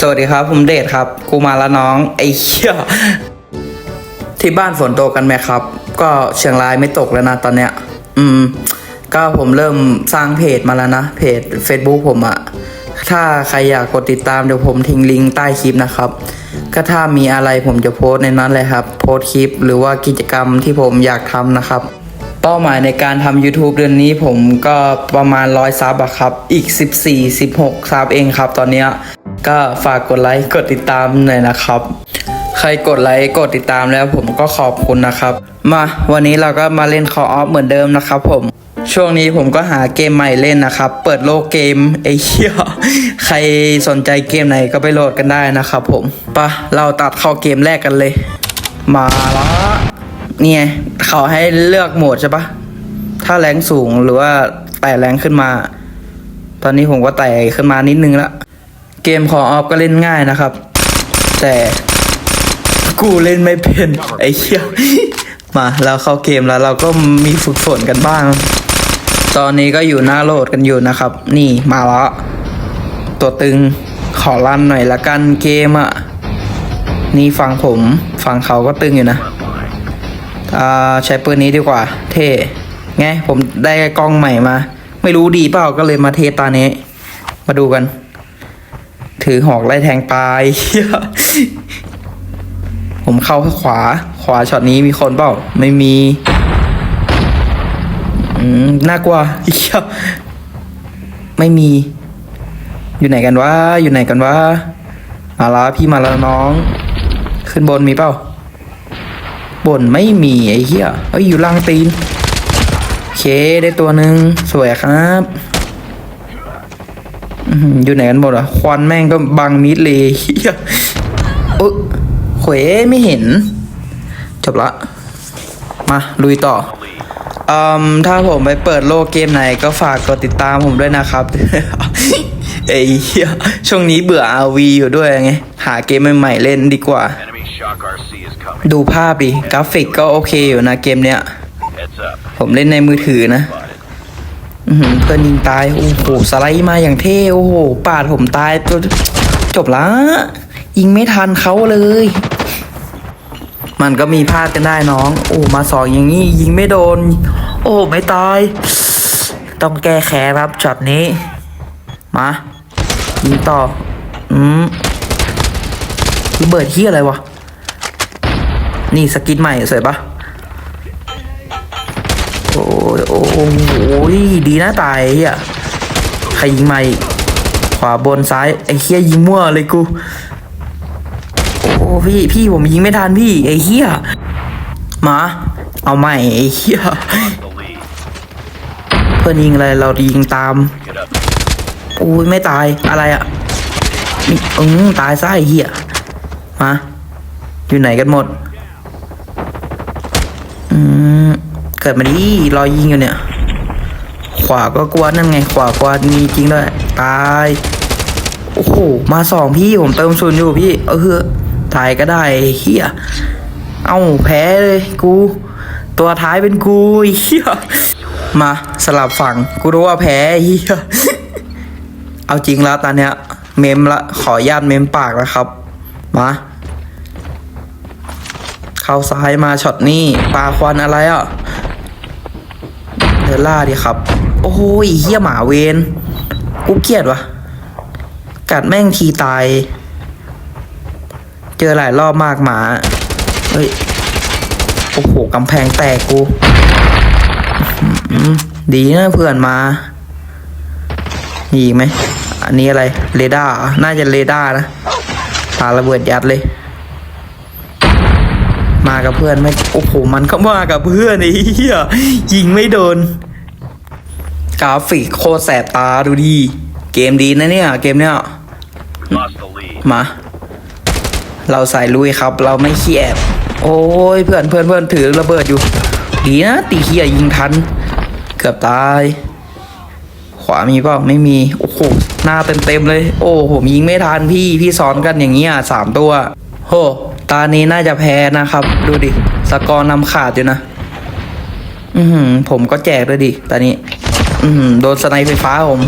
สวัสดีครับ ผมเดชครับ กูมาแล้วน้อง ไอ้เหี้ยที่บ้านฝนตกกันไหมครับ ก็เชียงรายไม่ตกแล้วนะตอนเนี้ย อืม ก็ผมเริ่มสร้างเพจมาแล้วนะ เพจ Facebook ผมอะถ้าใครอยากกดติดตามเดี๋ยวผมทิ้งลิงก์ใต้คลิปนะครับ ก็ถ้ามีอะไรผมจะโพสต์ในนั้นเลยครับ โพสต์คลิปหรือว่ากิจกรรมที่ผมอยากทำนะครับ เป้าหมายในการทำ YouTube เดือนนี้ผมก็ประมาณร้อยซับอะครับ อีก 14 16ซับเองครับตอนเนี้ย ก็ฝากกดไลค์กดติดตามหน่อยนะครับ ใครกดไลค์กดติดตามแล้วผมก็ขอบคุณนะครับ มาวันนี้เราก็มาเล่น Call of เหมือนเดิมนะครับผม ช่วงนี้ผมก็หาเกมใหม่เล่นนะครับ เปิดโลกเกมไอ้เหี้ยใครสนใจเกมไหนก็ไปโหลดกันได้นะครับผมปะเราตัดเข้าเกมแรกกันเลย มาละเนี่ยเขาให้เลือกโหมดใช่ปะถ้าแรงสูงหรือว่าไต่แรงขึ้นมา ตอนนี้ผมก็ไต่ขึ้นมานิดนึงละ เกมของออฟก็เล่นง่ายนะครับ แต่กูเล่นไม่เป็นไอ้เหี้ยมาเราเข้าเกมแล้วเราก็มีฝึกฝนกันบ้าง ตอนนี้ก็อยู่หน้าโหลดกันอยู่นะครับ นี่มาละตัวตึงขอรันหน่อยละกันเกมอะนี่ฝั่งผมฝั่งเขาก็ตึงอยู่นะอ่าใช้ปืนนี้ดีกว่า เท่ไงผมได้กล้องใหม่มา ไม่รู้ดีเปล่าก็เลยมาเทตานี้ มาดูกัน ถือหอกไล่แทงปลายผมเข้าขวา ขวาช็อตนี้มีคนเปล่า ไม่มีอืมน่ากลัวเหี้ยไม่มี อยู่ไหนกันวะ อยู่ไหนกันวะมาล้วพี่มาแล้วน้อง ขึ้นบนมีเปล่า บนไม่มีไอ้เหี้ยเอ้ยอยู่ล่างตีน โอเคได้ตัวหนึ่งสวยครับ อยู่ไหนกันหมดอะควันแม่งก็บังมิดเลยเหี้ยเอยเขวไม่เห็น จบละ มาลุยต่ออืมถ้าผมไปเปิดโลกเกมไหนก็ฝากกดติดตามผมด้วยนะครับเอ้ยเหี้ยช่วงนี้เบื่อ RV อยู่ด้วยไง หาเกมใหม่ๆเล่นดีกว่า ดูภาพดิ กราฟิกก็โอเคอยู่นะเกมเนี้ย ผมเล่นในมือถือนะ เพื่อนยิงตาย โอ้โห สไลด์มาอย่างเท่ โอ้โห ปาดผมตาย จบละยิงไม่ทันเขาเลย มันก็มีพลาดกันได้น้อง โอ้ มาสองอย่างนี้ ยิงไม่โดน โอ้ ไม่ตาย ต้องแก้แค้นครับช็อตนี้ มา ยิงต่อ อืมระเบิดที่อะไรวะ นี่สกินใหม่สวยปะ ยโอ้โหดีนะตายอ้เฮียใครยิงมาอีกขวาบนซ้ายไอ้เฮียยิงมั่วเลยกู โอ้พี่พี่ผมยิงไม่ทันพี่ไอ้เฮียมา เอาใหม่ไอ้เฮียเพื่อนยิงอะไรเรายิงตาม Get up. โอ้ยไม่ตายอะไรอะอืมตายซะไอ้เหี้ยมาอยู่ไหนกันหมดอืม เกิดมาดิรอยยิงอยู่เนี่ย ขวาก็กวนนั่นไง ขวากวนมีจริงด้วยตายโอ้โหมาสองพี่ผมเติมศูนย์อยู่พี่ เออตายก็ได้เฮียเอ้าแพ้เลยกู ตัวท้ายเป็นกูเฮียมาสลับฝั่งกูรู้ว่าแพ้เฮียเอาจริงแล้วตอนเนี้ย เมมละขอญาตเมมปากแล้วครับ มาเข้าซ้ายมาช็อตนี้ปลาควันอะไรอะ เดินล่าดิครับ โอ้โหเฮียหมาเวนกูเกลียดวะกัดแม่งทีตาย เจอหลายรอบมากหมา เฮ้ย โอ้โหกำแพงแตกกู ดีนะเพื่อนมามีอีกไหม อันนี้อะไร เรดาร์ น่าจะเรดาร์นะปาระเบิดยัดเลย มากับเพื่อนไม่โอ้โหมันก็มากับเพื่อนไอ้เหี้ยยิงไม่โดนกราฟิกโคตรแสบตาดูดีเกมดีนะเนี่ยเกมเนี้ยมา เราใส่ลุยครับ เราไม่ขี้แอบโอ้ยเพื่อนเพื่อนเพื่อนถือระเบิดอยู่ ดีนะตีเฮียยิงทัน เกือบตาย ขวามีเปล่าไม่มีโอ้โหหน้าเต็มเต็มเลย โอ้ผมยิงไม่ทันพี่พี่ซ้อนกันอย่างเงี้ยสามตัวโห ตานี้น่าจะแพ้นะครับ ดูดิ สกอร์นำขาดอยู่นะ อือหือผมก็แจกด้วยดิตอนนี้ อือหือโดนสไนไฟฟ้าผม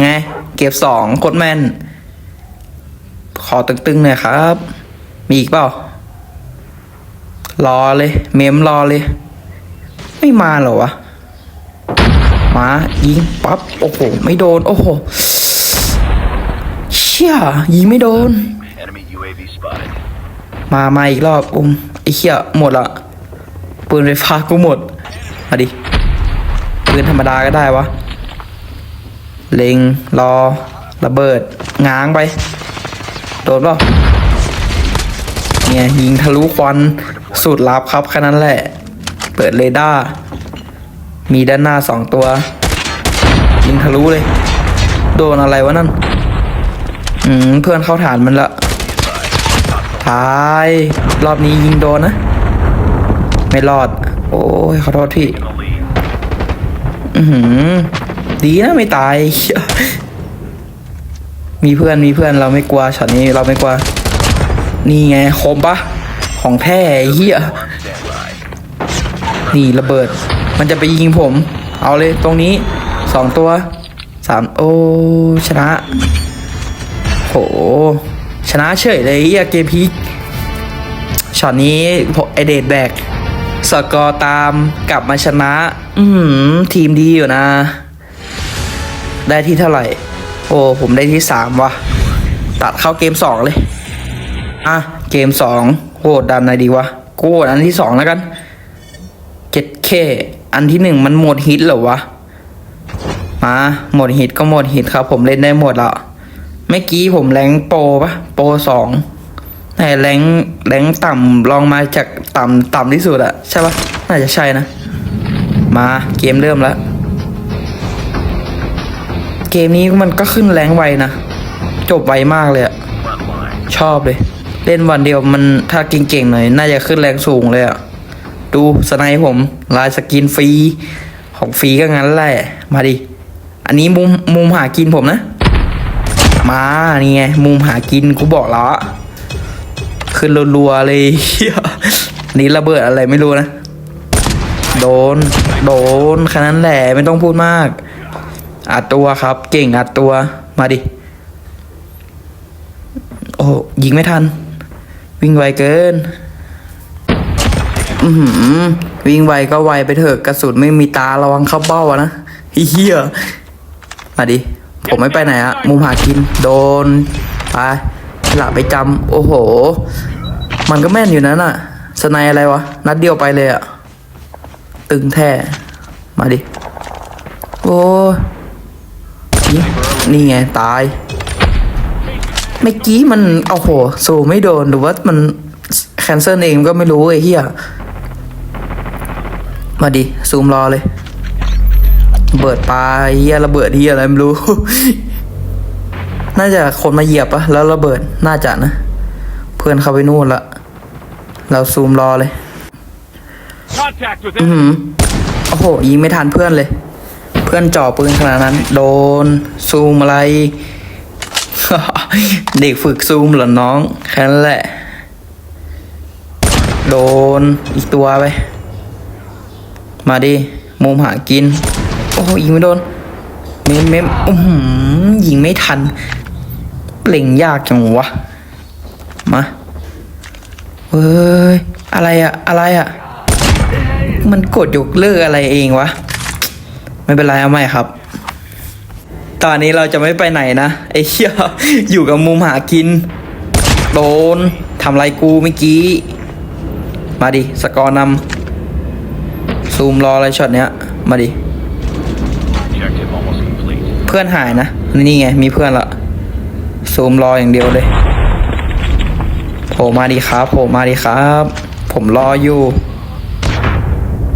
ไง เก็บสองโคตรแม่น ขอตึงๆหน่อยครับ มีอีกเปล่า รอเลย เมมรอเลย ไม่มาเหรอวะ มายิงปั๊บ โอ้โห ไม่โดน โอ้โห เชี่ยยิงไม่โดน มามาอีกรอบอุ้มไอ้เหี้ยหมดละปืนไฟฟ้ากูหมดมาดิปืนธรรมดาก็ได้วะเล็งรอระเบิดง้างไปโดนเปล่าเนี่ยยิงทะลุควันสูตรลับครับแค่นั้นแหละ เปิดเรดาร์มีด้านหน้าสองตัว ยิงทะลุเลย โดนอะไรวะนั่น อืมเพื่อนเข้าฐานมันละ ตาย รอบนี้ยิงโดนนะ ไม่รอด โอ้ยขอโทษพี่อือหือ ดีนะไม่ตาย มีเพื่อนมีเพื่อนเราไม่กลัวช็อตนี้เราไม่กลัว นี่ไงคมปะของแท้เฮียนี่ระเบิด มันจะไปยิงผม เอาเลยตรงนี้สองตัวสามโอ้ชนะโห นะเฉยเลยเฮียเกมพีคช็อตนี้ผมไอเดดแบกสกอร์ตามกลับมาชนะ อืทีมดีอยู่นะ ได้ที่เท่าไหร่ โอ้ผมได้ที่สามว่ะ ตัดเข้าเกมสองเลย อะ เกมสองโหดดันไหนดีวะกูโหดอันที่สองแล้วกันเจ็ดเคอันที่หนึ่งมันหมดฮิตเหรอวะ มา หมดฮิตก็หมดฮิตครับ ผมเล่นได้หมดละเมื่อกี้ผมแรงโปรปะ โปรสองแต่แรงแรงต่ำลองมาจากต่ำต่ำที่สุดอะใช่ปะน่าจะใช่นะ มาเกมเริ่มแล้ว เกมนี้มันก็ขึ้นแรงไวนะ จบไวมากเลยอะชอบเลย เล่นวันเดียวมันถ้าเก่งๆหน่อย น่าจะขึ้นแรงสูงเลยอะดูสไนป์ผม ลายสกินฟรี ของฟรีก็งั้นแหละ มาดิ อันนี้มุมมุมหากินผมนะ มานี่ไงมุมหากินกูบอกแล้วขึ้นรัวๆเลยเฮียนนี้ระเบิดอะไรไม่รู้นะ โดน โดนแค่นั้นแหละไม่ต้องพูดมากอัดตัวครับ เก่งอัดตัวมาดิ โอ้ยิงไม่ทัน วิ่งไวเกิน อือหือวิ่งไวก็ไวไปเถอะกระสุนไม่มีตาระวังเข้าเบ้าอะนะเฮียมาดิ ผมไม่ไปไหนอะมุมหากิน โดนไปหลับไปจำโอ้โห มันก็แม่นอยู่นั้นอะสไนอะไรวะ นัดเดียวไปเลยอะตึงแท้มาดิ โอ้นี่นี่ไง ตาย เมื่อกี้มันเอาโหสูไม่โดนหรือว่ามันแคนเซิลเองก็ไม่รู้ไอ้เหี้ยมาดิ ซูมรอเลย เบิดปลาไอ้เหี้ยระเบิดเหี้ยอะไรไม่รู้ น่าจะคนมาเหยียบปะแล้วระเบิดน่าจะนะ เพื่อนเข้าไปนู่นละ เราซูมรอเลย Contact with อือหือโอ้โหยิงไม่ทันเพื่อนเลย เพื่อนจ่อปืนขนาดนั้น โดน ซูมอะไร เด็กฝึกซูมเหรอน้อง แค่นั้นแหละ โดนอีกตัวไป มาดิ มุมหากิน โอ้โหยิงไม่โดน เมมเมมอือหือยิงไม่ทันเล็งยากจังวะ มาเฮ้ย อะไรอะอะไรอะมันกดยกเลิกอะไรเองวะ ไม่เป็นไรเอาใหม่ครับ ตอนนี้เราจะไม่ไปไหนนะไอ้เหี้ยอยู่กับมุมหากิน โดนทำไรกูเมื่อกี้ มาดิ สกอร์นำซูมรออะไรช็อตเนี้ย มาดิ เพื่อนหายนะ นี่ไง มีเพื่อนละซูมรออย่างเดียวเลยโผล่มาดีครับโผล่มาดีครับ ผมรออยู่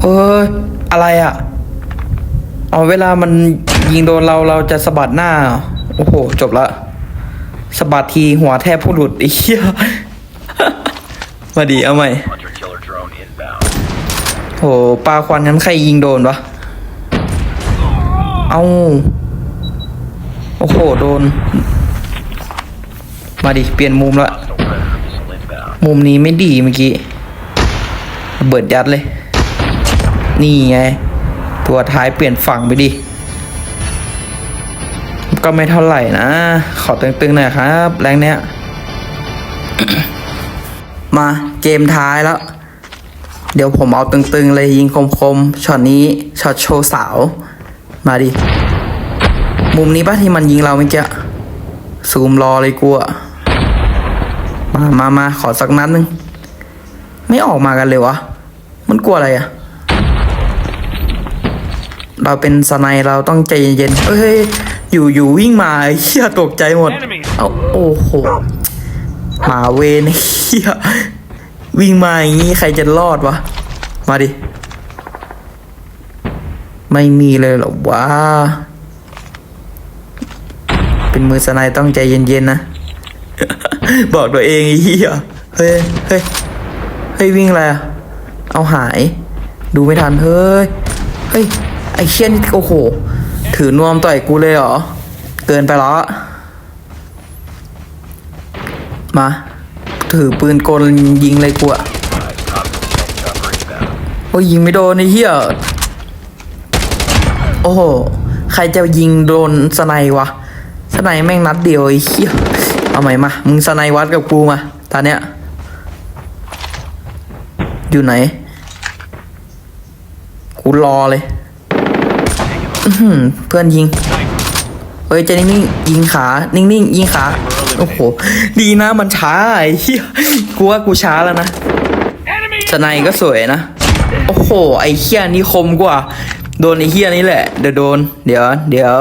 เอ้ย อะไรอะ่ะเอาเวลามันยิงโดนเราเราจะสะบัดหน้า โอ้โห จบละสะบัดทีหัวแทบผู้หลุดไอ้เหี้ยมาดีเอาใหม่โหปลาควันนั้นใครยิงโดนวะ เอา โอ้โห โดน มาดิ เปลี่ยนมุมละ มุมนี้ไม่ดีเมื่อกี้เบิดยัดเลย นี่ไง ตัวท้ายเปลี่ยนฝั่งไปดิ ก็ไม่เท่าไหร่นะ ขอตึงๆหน่อยครับ แรงเนี้ย มาเกมท้ายแล้ว เดี๋ยวผมเอาตึงๆเลยยิงคมๆ ช็อตนี้ ช็อตโชว์สาว มาดิ มุมนี้ปะที่มันยิงเราเมื่อกี้ซูมรอเลยกูอะมามามาขอสักนัดนึง ไม่ออกมากันเลยวะ มันกลัวอะไรอะเราเป็นสไนเราต้องใจเย็นๆเฮ้ย อยู่อยู่วิ่งมาเฮียตกใจหมด เอาโอ้โหหมาเวนเฮียวิ่งมาอย่างงี้ใครจะรอดวะ มาดิ ไม่มีเลยหรอวะ เป็นมือสไนต้องใจเย็นๆนะ บอกตัวเองไอ้เหี้ยเฮ้ยเฮ้ยเฮ้ยวิ่งอะไรอะเอาหาย ดูไม่ทันเฮ้ยเฮ้ยไอ้เชี่ยนี่โอ้โห ถือนวมต่อยกูเลยเหรอ เกินไปแล้วมา ถือปืนกลยิงเลยกูอะโอ้ยิงไม่โดนไอ้เหี้ยโอ้โห ใครจะยิงโดนสไนวะ ไนแม่งนัดเดียวไอ้เหี้ยเอาใหม่มา มึงสไนวัดกับกูมาตอนเนี้ย อยู่ไหน กูรอเลย เพื่อนยิง เฮ้ยจะนิ่งๆยิงขา นิ่งๆยิงขา โอ้โห ดีนะมันช้าไอ้เหี้ย กูว่ากูช้าแล้วนะสไนก็สวยนะ โอ้โห ไอ้เฮี้ยนี่คมกว่า โดนไอ้เฮี้ยนี่แหละ เดี๋ยวโดน เดี๋ยว เดี๋ยว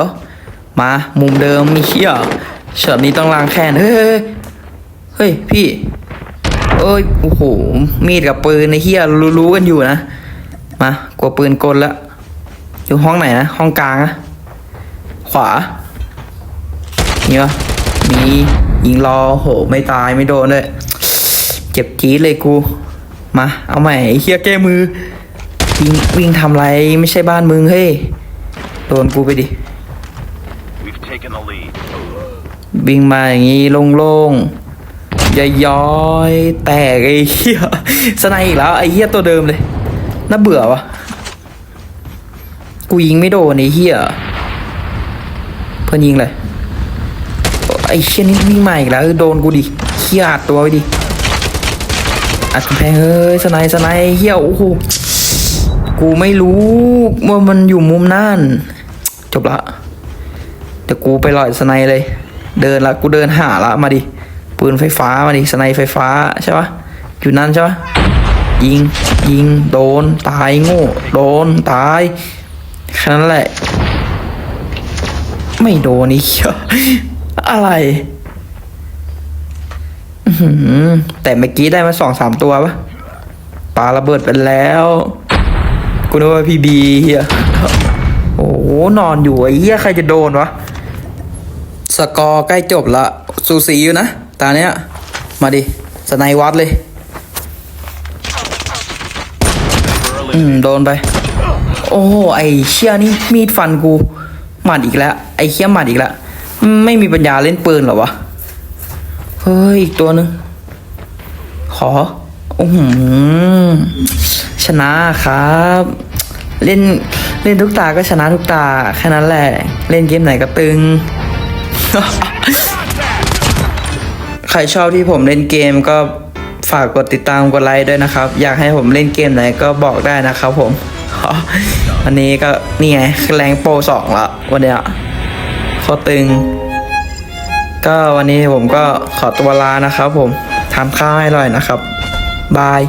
มามุมเดิมมีเฮี้ยช็อตนี้ต้องล้างแค้นเฮ้ยเฮ้ยเฮ้ยพี่ เอ้ยโอ้โหมีดกับปืนไอ้เฮี้ยรู้ๆกันอยู่นะมากลัวปืนกลละอยู่ห้องไหนนะห้องกลางนะขวาเนี่ยมียิงรอโหไม่ตายไม่โดนเลยเจ็บจี๊ดเลยกูมาเอาใหม่เฮียแก้มือวิ่งวิ่งทำไรไม่ใช่บ้านมึงเฮ้ยโดนกูไปดิ taken the lead. วิ่งมาอย่างงี้โล่งๆย้อยแตกไอ้เหี้ยสไนอีกแล้วไอ้เหี้ยตัวเดิมเลย น่าเบื่อวะกูยิงไม่โดนไอ้เหี้ยเพื่อนยิงเลยไอ้เชี่ยนี่วิ่งมาอีกแล้วโดนกูดิเหี้ยอัดตัวไว้ดิอัดกำแพงเฮ้ยสไนสไนเหี้ยโอ้โหกูไม่รู้ว่ามันอยู่มุมนั่นจบละ ดี๋ยวกูไปลอยสไนเลย เดินละกูเดินหาละมาดิปืนไฟฟ้ามาดิสไนไฟฟ้าใช่ปะอยู่นั่นใช่ปะยิงยิงโดนตายโง่โดนตายแค่นั้นแหละ ไม่โดนนี่เหี้ยอะไรแต่เมื่อกี้ได้มาสองสามตัวปะปลาระเบิดไปแล้วกูนึกว่าพี่บีเฮียโอ้โหนอนอยู่ไอ้เหี้ยใครจะโดนวะ สกอร์ใกล้จบละสูสีอยู่นะ ตาเนี้ย มาดิ สไนวัดเลย อืม โดนไป โอ้ไอเชี่ยนี่ มีดฟันกู หมัดอีกแล้ว ไอเชี่ยหมัดอีกแล้ว ไม่มีปัญญาเล่นปืนหรอวะ เฮ้ย อีกตัวหนึง ขอ โอ้โหชนะครับ เล่นเล่นทุกตาก็ชนะทุกตา แค่นั้นแหละ เล่นเกมไหนก็ตึง ใครชอบที่ผมเล่นเกมก็ฝากกดติดตามกดไลค์ด้วยนะครับ อยากให้ผมเล่นเกมไหนก็บอกได้นะครับผมวันนี้ก็นี่ไงแรงโปรสองละวันเนี้ยโคตรตึง ก็วันนี้ผมก็ขอตัวลานะครับผมทานข้าวให้อร่อยนะครับบาย